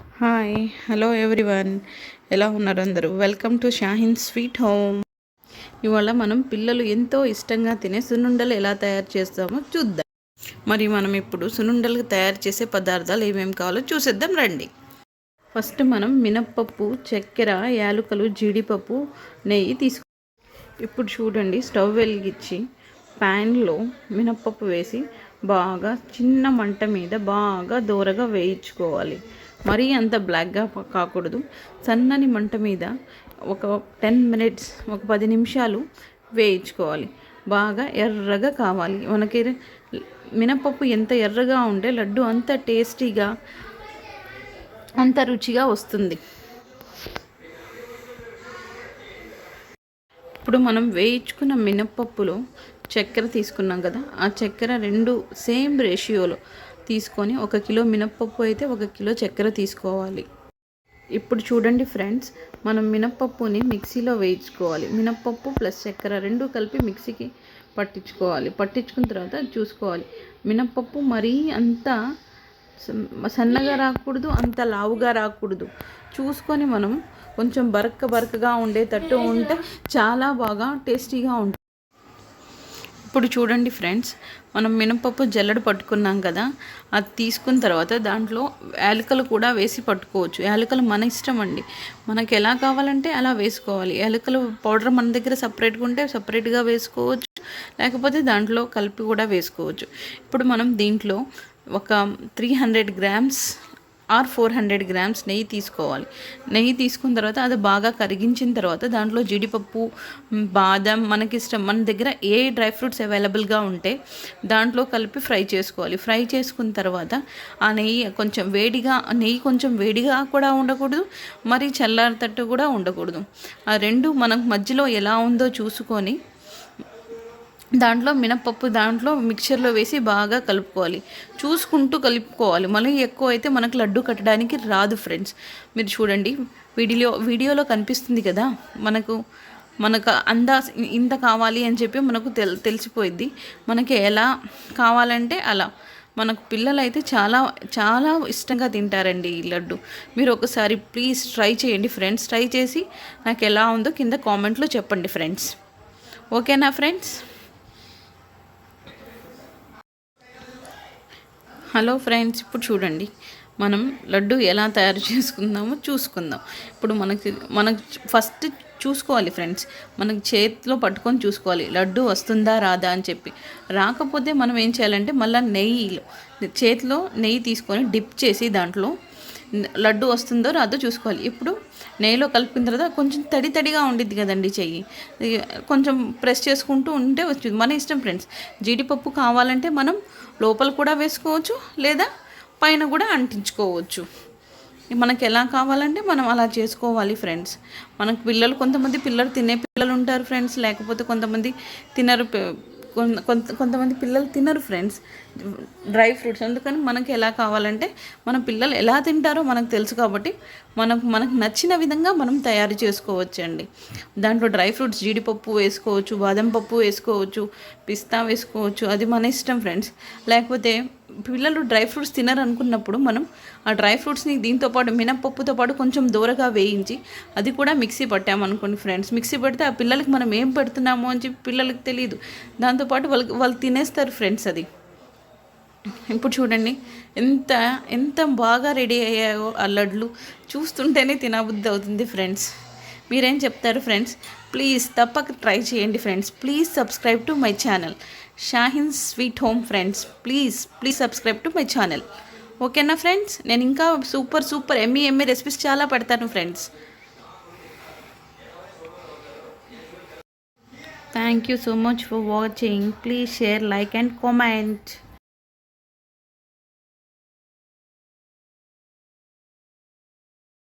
Hi hello everyone ఎలా ఉన్నారు అందరూ? Welcome to Shahin sweet home ఇవాళ మనం పిల్లలు ఎంతో ఇష్టంగా తినే సున్నుండలు ఎలా తయారు చేస్తామో చూద్దాం. మరి మనం ఇప్పుడు సున్నుండలు తయారు చేసే పదార్థాలు ఏమేమి కావాలో చూసేద్దాం రండి. ఫస్ట్ మనం మినప్పప్పు చక్కెర యాలకులు జీడిపప్పు నెయ్యి తీసుకు. ఇప్పుడు చూడండి స్టవ్ వెలిగించి ప్యాన్లో మినప్పప్పు వేసి బాగా చిన్న మంట మీద బాగా దూరగా వేయించుకోవాలి. మరీ అంత బ్లాక్గా కాకూడదు. సన్నని మంట మీద ఒక టెన్ మినిట్స్ ఒక పది నిమిషాలు వేయించుకోవాలి. బాగా ఎర్రగా కావాలి. మనకి మినపప్పు ఎంత ఎర్రగా ఉంటే లడ్డు అంత టేస్టీగా అంత రుచిగా వస్తుంది. ఇప్పుడు మనం వేయించుకున్న మినపప్పులో చక్కెర తీసుకున్నాం కదా ఆ చక్కెర రెండు సేమ్ రేషియోలో తీసుకొని ఒక కిలో మినప్పప్పు అయితే ఒక కిలో చక్కెర తీసుకోవాలి. ఇప్పుడు చూడండి ఫ్రెండ్స్ మనం మినప్పప్పుని మిక్సీలో వేయించుకోవాలి. మినప్పప్పు ప్లస్ చక్కెర రెండు కలిపి మిక్సీకి పట్టించుకోవాలి. పట్టించుకున్న తర్వాత చూసుకోవాలి. మినప్పప్పు మరీ అంత సన్నగా రాకూడదు అంత లావుగా రాకూడదు. చూసుకొని మనం కొంచెం బరక బరకగా ఉండేటట్టు ఉంటే చాలా బాగా టేస్టీగా ఉంటుంది ఇప్పుడు చూడండి ఫ్రెండ్స్ మనం మినపప్పు జల్లెడ పట్టుకున్నాం కదా అది తీసుకున్న తర్వాత దాంట్లో యాలకలు కూడా వేసి పట్టుకోవచ్చు. యాలకలు మన ఇష్టం అండి. మనకి ఎలా కావాలంటే అలా వేసుకోవాలి. యాలకలు పౌడర్ మన దగ్గర సపరేట్గా ఉంటే సపరేట్గా వేసుకోవచ్చు లేకపోతే దాంట్లో కలిపి కూడా వేసుకోవచ్చు. ఇప్పుడు మనం దీంట్లో ఒక three hundred grams or four hundred grams నెయ్యి తీసుకోవాలి. నెయ్యి తీసుకున్న తర్వాత అది బాగా కరిగించిన తర్వాత దాంట్లో జీడిపప్పు బాదం మనకి ఇష్టం మన దగ్గర ఏ డ్రై ఫ్రూట్స్ అవైలబుల్గా ఉంటే దాంట్లో కలిపి ఫ్రై చేసుకోవాలి. ఫ్రై చేసుకున్న తర్వాత ఆ నెయ్యి కొంచెం వేడిగా నెయ్యి కొంచెం వేడిగా కూడా ఉండకూడదు మరి చల్లారతట్టు కూడా ఉండకూడదు. ఆ రెండు మనకు మధ్యలో ఎలా ఉందో చూసుకొని దాంట్లో మినపప్పు దాంట్లో మిక్చర్లో వేసి బాగా కలుపుకోవాలి. చూసుకుంటూ కలుపుకోవాలి. మళ్ళీ ఎక్కువ అయితే మనకు లడ్డు కట్టడానికి రాదు ఫ్రెండ్స్. మీరు చూడండి వీడియో వీడియోలో కనిపిస్తుంది కదా మనకు మనకు అందా ఇంత కావాలి అని చెప్పి మనకు తెల్ తెలిసిపోయింది మనకి ఎలా కావాలంటే అలా. మనకు పిల్లలు అయితే చాలా చాలా ఇష్టంగా తింటారండి ఈ లడ్డు. మీరు ఒకసారి ప్లీజ్ ట్రై చేయండి ఫ్రెండ్స్. ట్రై చేసి నాకు ఎలా ఉందో కింద కామెంట్లో చెప్పండి ఫ్రెండ్స్. ఓకేనా ఫ్రెండ్స్? హలో ఫ్రెండ్స్ ఇప్పుడు చూడండి. మనం లడ్డు ఎలా తయారు చేసుకుందామో చూసుకుందాం. ఇప్పుడు మనకి మనకు ఫస్ట్ చూసుకోవాలి ఫ్రెండ్స్. మనకి చేతిలో పట్టుకొని చూసుకోవాలి. లడ్డు వస్తుందా రాదా అని చెప్పి. రాకపోతే మనం ఏం చేయాలంటే మళ్ళీ నెయ్యిలో చేతిలో నెయ్యి తీసుకొని డిప్ చేసి దాంట్లో లడ్డు వస్తుందో రాదో చూసుకోవాలి. ఇప్పుడు నెయ్యిలో కలిపిన తర్వాత కొంచెం తడి తడిగా ఉండిద్ది కదండి చెయ్యి. కొంచెం ప్రెస్ చేసుకుంటూ ఉంటే వచ్చింది. మన ఇష్టం ఫ్రెండ్స్. జీడిపప్పు కావాలంటే మనం లోపల కూడా వేసుకోవచ్చు లేదా పైన కూడా అంటించుకోవచ్చు. మనకి ఎలా కావాలంటే మనం అలా చేసుకోవాలి ఫ్రెండ్స్. మనకు పిల్లలు కొంతమంది పిల్లలు తినే పిల్లలు ఉంటారు ఫ్రెండ్స్. లేకపోతే కొంతమంది తినరు కొంత కొంతమంది పిల్లలు తినరు ఫ్రెండ్స్. Dry fruits. అందుకని మనకి ఎలా కావాలంటే మన పిల్లలు ఎలా తింటారో మనకు తెలుసు కాబట్టి మనకు మనకు నచ్చిన విధంగా మనం తయారు చేసుకోవచ్చండి. దాంట్లో డ్రై ఫ్రూట్స్ జీడిపప్పు వేసుకోవచ్చు బాదం పప్పు వేసుకోవచ్చు పిస్తా వేసుకోవచ్చు. అది మన ఇష్టం ఫ్రెండ్స్. లేకపోతే పిల్లలు డ్రై ఫ్రూట్స్ తినరు అనుకున్నప్పుడు మనం ఆ డ్రై ఫ్రూట్స్ని దీంతో పాటు మినపప్పుతో పాటు కొంచెం దూరగా వేయించి అది కూడా మిక్సీ పట్టామనుకోండి ఫ్రెండ్స్. మిక్సీ పడితే ఆ పిల్లలకి మనం ఏం పెడుతున్నామో అని చెప్పి పిల్లలకి తెలియదు దాంతోపాటు వాళ్ళకి వాళ్ళు తినేస్తారు ఫ్రెండ్స్ అది. ఇప్పుడు చూడండి ఎంత ఎంత బాగా రెడీ అయ్యాయో ఆ లడ్లు. చూస్తుంటేనే తినబుద్ధి అవుతుంది ఫ్రెండ్స్. మీరేం చెప్తారు ఫ్రెండ్స్? ప్లీజ్ తప్పక ట్రై చేయండి friends. Please subscribe to my channel. Shahin sweet home friends. Please please subscribe to my channel. ఓకేనా ఫ్రెండ్స్? నేను ఇంకా super super yummy yummy recipes చాలా పెడతాను friends. Thank you so much for watching please share like and comment